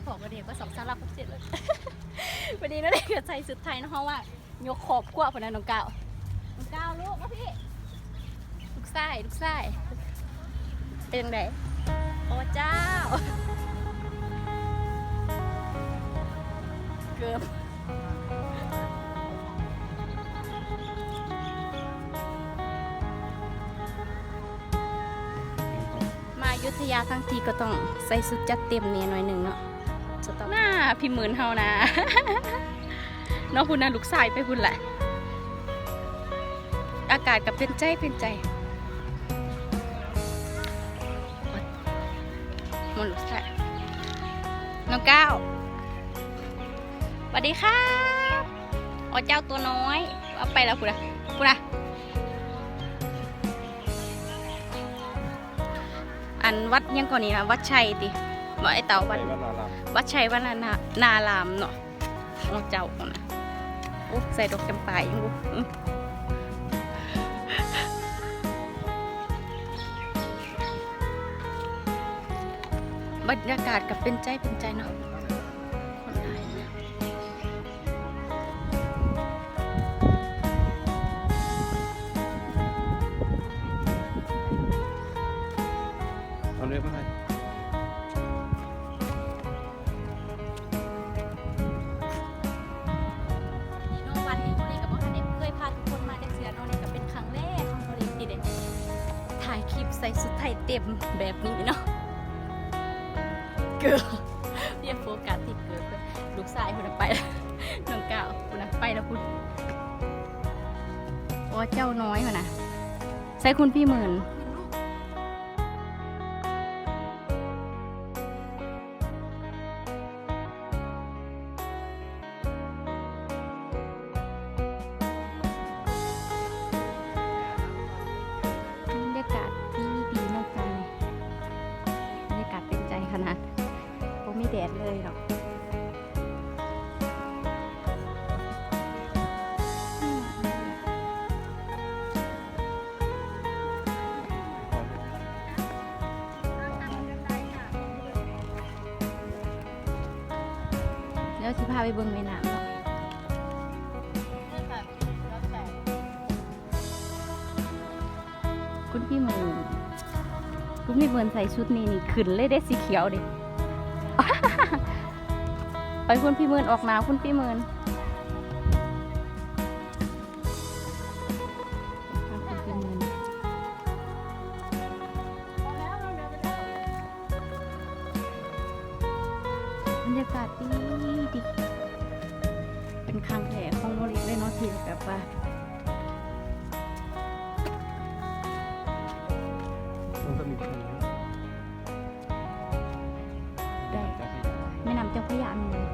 มาขอกระเดียวก็สองสารับเสร็จเลยวันนี้นั่นเองก็ใส่สุดไทยนะเพราะว่า ยกขอบกว่าพนันน้องก้าวน้องก้าวลูกมาพี่ ลูกไส้ลูกไส้เป็นยังไงโอ้เจ้า เกือบมาอยุธยาทั้งทีก็ต้องใส่สุดจัดเต็มเนี่ยหน่อยหนึ่งเนาะ จะต้องหน้าพี่หมื่นเฮานะน้องคุณนะลูกชายไปคุณแหละ อากาศกับเป็นใจเป็นใจมันลูกชายน้องก้าวสวัสดีครับอ๋อเจ้าตัวน้อยเอาไปแล้วคุณนะคุณนะอันวัดยังก่อนนี้นะวัดชัยติ ว่าไอเต่าวัดวัดลาลามวัดชัยวัดนานานาลามเนาะของเจ้าคนนะโอ้ใส่ดอกจำปาอีกบุอื้อบรรยากาศกับเป็นใจเป็นใจเนาะ ใส่สุดไทยเต็มแบบนี้เนาะเกือบเรียกโฟกัสที่เกือบเลยลูกชายคุณไปแล้วน้องก้าวคุณไปแล้วคุณโอ้เจ้าน้อยคนนะใส่คุณพี่หมื่น สิพาไปเบิ่งแม่น้ำเนาะคุณพี่หมื่นคุณพี่หมื่นใส่ชุดนี้นี่ขึ้นเลยได้สีเขียวดิไปคุณพี่หมื่นออกหนาวคุณพี่หมื่น เลยเนาะที่แบบว่ามันก็มีคนได้จะไปแม่น้ำเจ้าพระยาอันนี้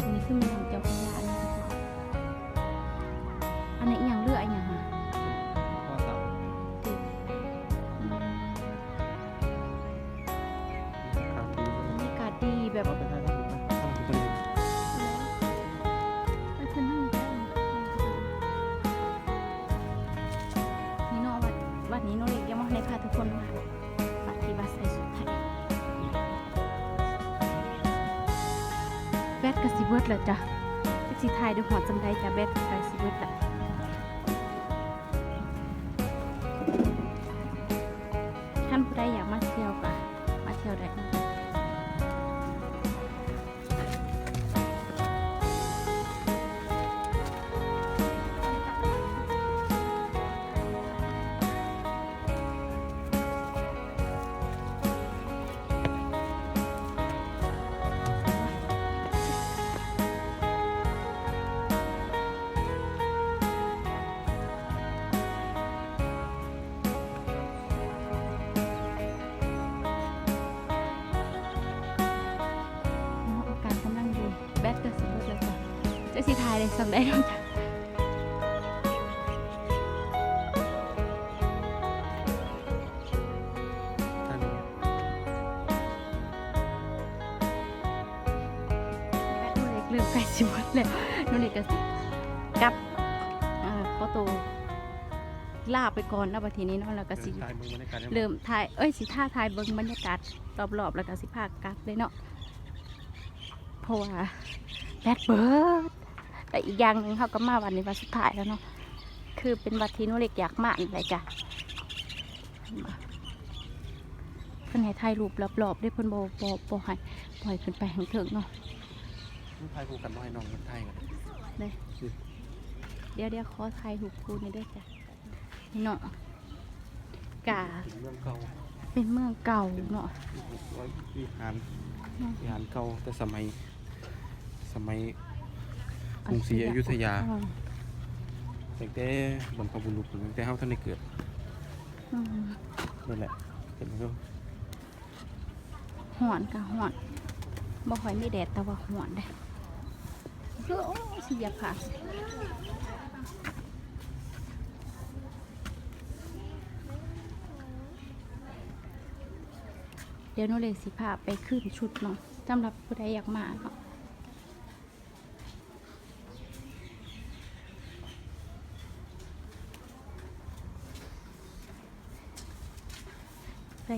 อันนี้คือแม่น้ำเจ้าพระยาอันนี้คืออันนี้อหย่างเลือกอหย่างอะอสาวอืมขาดดีบรรยากาศดีแบบเราไปได้ก็ถูกนะ แบดกับสิเบิร์ดเลยจ้ะสิไทยดูหอจำได้จ้ะแบดกับสิเบิร์ดละท่านผู้ใดอยากมาเที่ยว จะสิไทยเลยสำได้แล้วจ้ะท่านแบดโนเล็กเริ่มใกล้สิหมดแล้วโนเล็กก็สิกลับเอ่อพอโตลาไปก่อนแล้วบัดทีนี้เนาะแล้วก็สิตายมือบรรยากาศเริ่มถ่ายเอ้ยสิท่าถ่ายเบิ่งบรรยากาศรอบๆแล้วก็สิพากลับเลยเนาะเพราะว่าแบดเบิร์ด แต่อีกอย่างหนึ่งเขาก็มาวันนี้วันสุดท้ายแล้วเนาะคือเป็นวันที่หนุเล็กอยากมาอีกเลยจ้ะเพิ่นให้ถ่ายรูปรอบๆด้วยเพิ่นบ่บ่บ่ให้ปล่อยขึ้นไปข้างเถิงเนาะไทยคู่กันว่าให้น้องคนไทยกันเดี๋ยวเดี๋ยวขอถ่ายรูปคู่หนี่อยด้วยจ้ะนี่เนาะกาถึงเรื่องเก่าเป็นเมืองเก่าเนาะร้อยวิหารเนาะวิหารเก่าแต่สมัยสมัย กรุงศรีอยุธยาอืมตั้งแต่บรรพบุรุษตั้งแต่เฮาท่านได้เกิดอืมนั่นแหละเห็นไหมครับหอนกะหอนบ่ค่อยมีแดดแต่ว่าหอนได้คือโอ้ยสิอยากผ่าเดี๋ยวหนูเลยสิพาไปขึ้นชุดเนาะสำหรับผู้ใดอยากมาเนาะ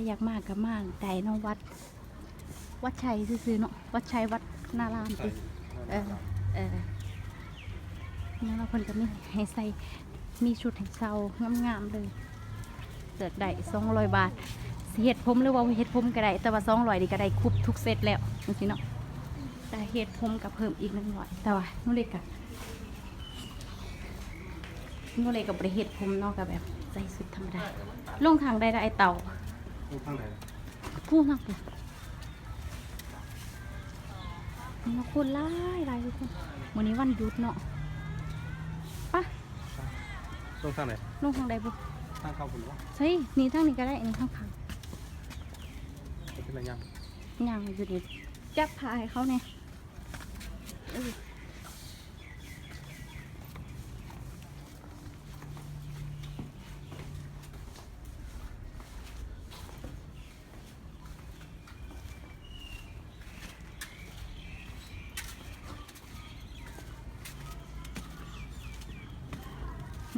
อยากมาก็มาใดเนาะวัด วัดชัยซื่อๆเนาะวัดชัยวัดนารามใส่ติเออเออนี่เราคนก็มีให้ใส่มีชุดให้เซางามๆเลยเกิดได้สองร้อยบาทสิเฮ็ดผมหรือว่าเฮ็ดผมก็ได้แต่ว่าสองร้อยนี่ก็ได้ครบทุกเซตแล้วจังซี่เนาะแต่เฮ็ดผมก็เพิ่มอีกหนึ่งร้อยแต่ว่าหนูเล็กอะหนูเล็กกับบริเฮ็ดผมเนาะก็แบบใส่สุดธรรมดาลงทางได้ได้ไอเต่า รูปข้างไหนพูดมากเลยมาคนไล่ไล่ทุกคนวันนี้วันหยุดเนาะปะรูปข้างไหนลงทางใดบุข้างเข้าคุณวะใช่นี่ทางนี้ก็ได้อันนี้ข้างข้างเป็นอะไรยังๆย่างอยู่นี่จับพายเขาเนี่ย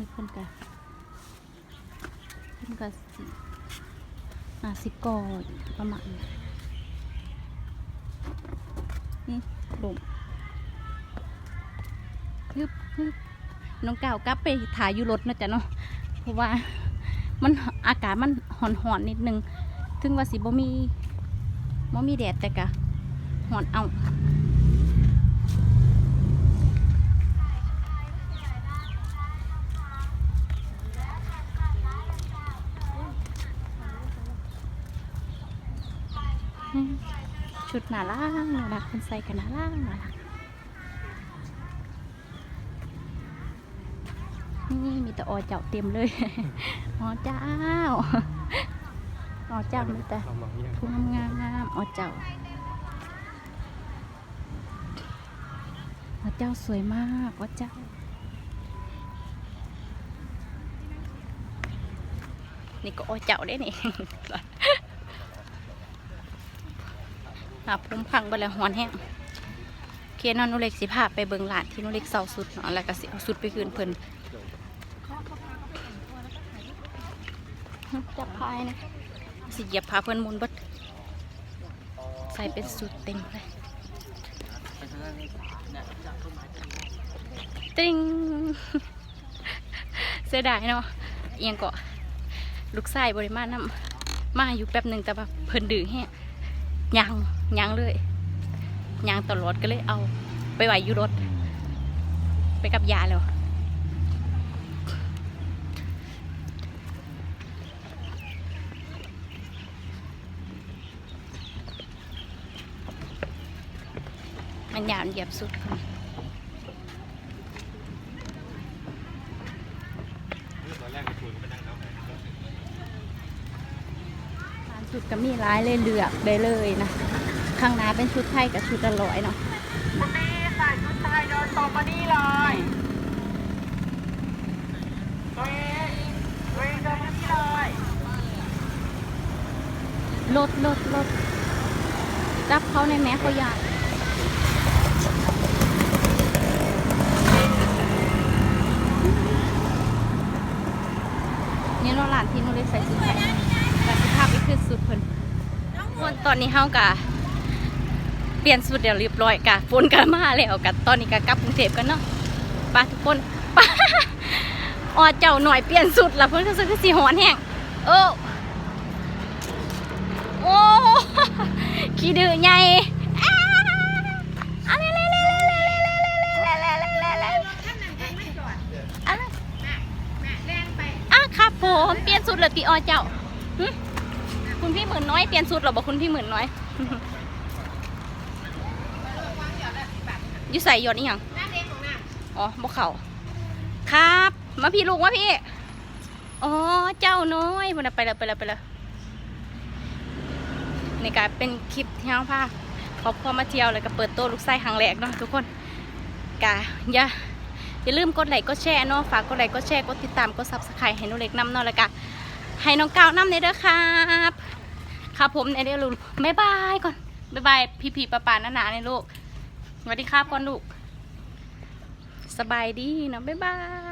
เออมีคนกะคนกะสิอ่าสิกอประมาณนี่ลมฮึบฮึบน้องเก่ากลับไปถ่ายอยู่รถนะจ๊ะเนาะเพราะว่ามันอากาศมันหอนหอนนิดนึง ถึงว่าสิบ่มีบ่มีแดดแต่กะหอนเอา ชุดหน่ารักน่ารักคนใส่กันหน่ารักน่ารักนี่มีแต่อเจ้าเต็มเลยอเจ้าอเจ้ามีแต่ลองลองงผู้งามงามอเจ้าอเจ้าสวยมากอเจ้านี่ก็อเจ้าได้นี่ หาพุ่มพังไปแล้วหอนแห้งเคียนอนนุเล็กสิพาไปเบิงหลานที่นุเล็กเศร้าสุดเนาะแล้วก็สิเอาสุดไปคืนเพิ่นจับพายนะสิเหยียบพาเพิ่นมุนบดใส่เป็นสุดเต็มเลยติงเสียดายเนาะเอียงเกาะลูกไส้บริมาณน้ำมาอยู่แป๊บหนึ่งแต่ว่าเพิ่นดื้อแฮะยัง ยังเลยยังตลอดก็เลยเอา ไปไหวอยู่รถ ไปกับยาแล้วมันยาวเหยียบสุดคนร้านชุดก็มีร้ายเลยเลือกได้เลยนะ ข้างหน้าเป็นชุดไทยกับชุดละร้อยเนาะคุณนี่ใส่ชุดไทยเดินตรงมานี่เลยตัวเองตัวเองเดินมานี่เลยรถรถรถจับเขาในแม้เขาอยากนี่เราะหลานที่หนูเลยใส่ชุดไทยแต่สภาพนี่คือสุดเพิ่นคนตอนนี้เฮากะ เปลี่ยนสุดเดียวเรียบร้อยกะฝนกะมาแล้วกะตอนนี้กะกลับกรุงเทพกันเนาะปาทุกคนป้าออเจ้าหน่อยเปลี่ยนสุดละเพิ่นก็ซื้อสีหอนแห้งเออโอ้ขี้ดื้อใหญ่ครับผมเปลี่ยนสุดเหรอตีออเจ้าคุณพี่หมื่นน้อยเปลี่ยนสุดเหรอบอกคุณพี่หมื่นน้อย อยู่ใส่หยอดนี่ยังอ๋อบอกเขาครับ มาพี่ลูกมาพี่ อ๋อ เจ้าน้อยมันไปแล้วไปแล้วไปแล้วในการเป็นคลิปที่เราพาครอบครัวมาเที่ยวแล้วก็เปิดโต๊ะลูกไส้ครั้งแรกเนาะทุกคนกะอย่าอย่าลืมกดไลค์กดแชร์เนาะฝากกดไลค์กดแชร์กดติดตามกดซับสไครต์ให้หนูเล็กน้ำเนาะแล้วก็ให้น้องก้าวน้ำในเด้อครับครับผมในเด้อลูกบ๊ายบายก่อนบ๊ายบายพี่พี่ป้าป้าน้าหนาในลูก สวัสดีครับก่อนลูก สบายดีนะบ๊ายบาย